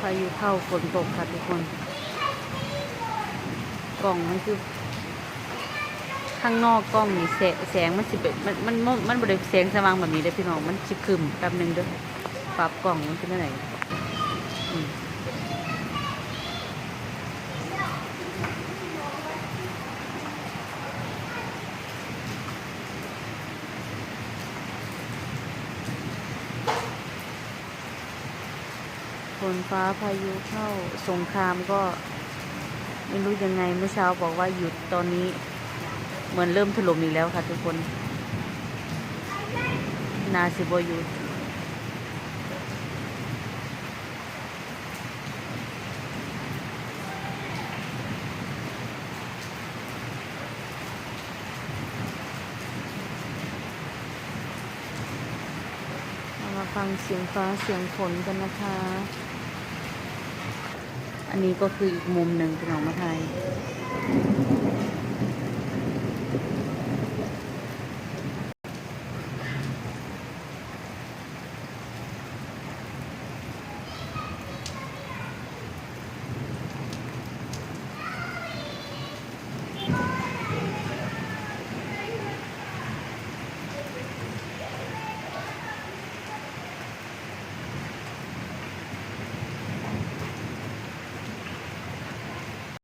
พายุเข้าฝนตกค่ะทุกคน กล่องมันคือ ข้างนอกกล้องนี่แสแสงมันสิเป็นมันมันมันมันบริแสงสว่างแบบนี้เลยพี่น้องมันสิคึมแป๊บนึงเด้อปรับกล่องมันเป็นอะไรอื ฝนฟ้าพายุเข้าสงครามก็ ไม่รู้ยังไงเมื่อเช้าบอกว่าหยุดตอนนี้ เหมือนเริ่มถล่มอีกแล้วค่ะทุกคน นาซิบหยุดเรามา ฟังเสียงฟ้าเสียงฝนกันนะคะ อันนี้ก็คืออีกมุมหนึ่งเป็นของมาไทย